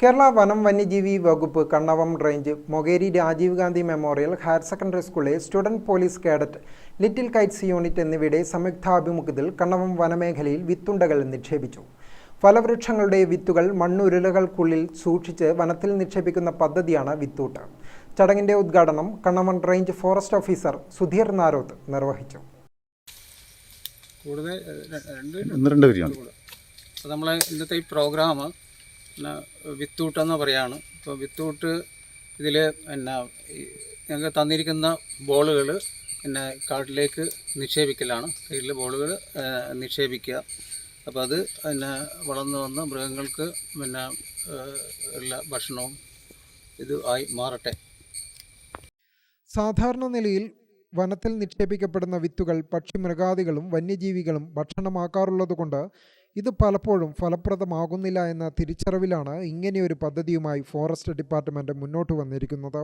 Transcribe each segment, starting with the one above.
കേരള വനം വന്യജീവി വകുപ്പ് Kannavam range Mokeri Rajiv Gandhi memorial higher secondary സ്കൂളിലെ student police cadet little kites unit എന്നിവയുടെ സംയുക്താഭിമുഖ്യത്തിൽ കണ്ണവം വനമേഖലയിൽ വിത്തുണ്ടകൾ നിക്ഷേപിച്ചു. ഫലവൃക്ഷങ്ങളുടെ വിത്തുകൾ മണ്ണുരുളകൾക്കുള്ളിൽ സൂക്ഷിച്ച് വനത്തിൽ നിക്ഷേപിക്കുന്ന പദ്ധതിയാണ് വിത്തൂട്ട്. ചടങ്ങിന്റെ ഉദ്ഘാടനം Kannavam range forest officer Sudheer Naroth നിർവഹിച്ചു. കൂടുതൽ രണ്ട് രണ്ട് പേര് മതി നമ്മളെ ഇന്നത്തെ ഈ പ്രോഗ്രാം പിന്നെ വിത്തൂട്ടെന്ന് പറയാണ്. ഇപ്പോൾ വിത്തൂട്ട് ഇതിൽ പിന്നെ ഞങ്ങൾക്ക് തന്നിരിക്കുന്ന ബോളുകൾ പിന്നെ കാട്ടിലേക്ക് നിക്ഷേപിക്കലാണ്. കയ്യിലെ ബോളുകൾ നിക്ഷേപിക്കുക. അപ്പോൾ അത് പിന്നെ വളർന്നു വന്ന് മൃഗങ്ങൾക്ക് പിന്നെ എല്ലാ ഭക്ഷണവും ഇത് ആയി മാറട്ടെ. സാധാരണ നിലയിൽ വനത്തിൽ നിക്ഷേപിക്കപ്പെടുന്ന വിത്തുകൾ പക്ഷി മൃഗാദികളും വന്യജീവികളും ഭക്ഷണമാക്കാറുള്ളതുകൊണ്ട് ഇത് പലപ്പോഴും ഫലപ്രദമാകുന്നില്ല എന്ന തിരിച്ചറിവിലാണ് ഇങ്ങനെയൊരു പദ്ധതിയുമായി ഫോറസ്റ്റ് ഡിപ്പാർട്ട്മെന്റ് മുന്നോട്ട് വന്നിരിക്കുന്നത്.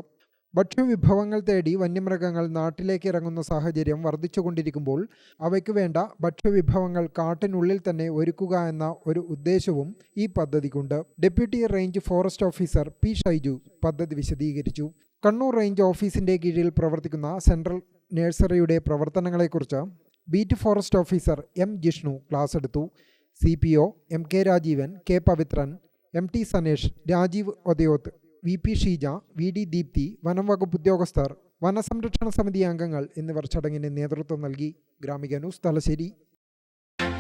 ഭക്ഷ്യവിഭവങ്ങൾ തേടി വന്യമൃഗങ്ങൾ നാട്ടിലേക്ക് ഇറങ്ങുന്ന സാഹചര്യം വർദ്ധിച്ചുകൊണ്ടിരിക്കുമ്പോൾ അവയ്ക്ക് വേണ്ട ഭക്ഷ്യവിഭവങ്ങൾ കാട്ടിനുള്ളിൽ തന്നെ ഒരുക്കുക എന്ന ഒരു ഉദ്ദേശവും ഈ പദ്ധതിക്കുണ്ട്. Deputy range forest officer P Shaiju പദ്ധതി വിശദീകരിച്ചു. കണ്ണൂർ റേഞ്ച് ഓഫീസിന്റെ കീഴിൽ പ്രവർത്തിക്കുന്ന സെൻട്രൽ നഴ്സറിയുടെ പ്രവർത്തനങ്ങളെക്കുറിച്ച് beat forest officer M Jishnu class എടുത്തു. C P O M K Rajeevan K Pavithran M T Sanesh Rajeev Othayoth V P Sheeja V D Deepthi വനം വകുപ്പ് ഉദ്യോഗസ്ഥർ വനസംരക്ഷണ സമിതി അംഗങ്ങൾ എന്നിവർ ചടങ്ങിന് നേതൃത്വം നൽകി. Gramika news Thalassery.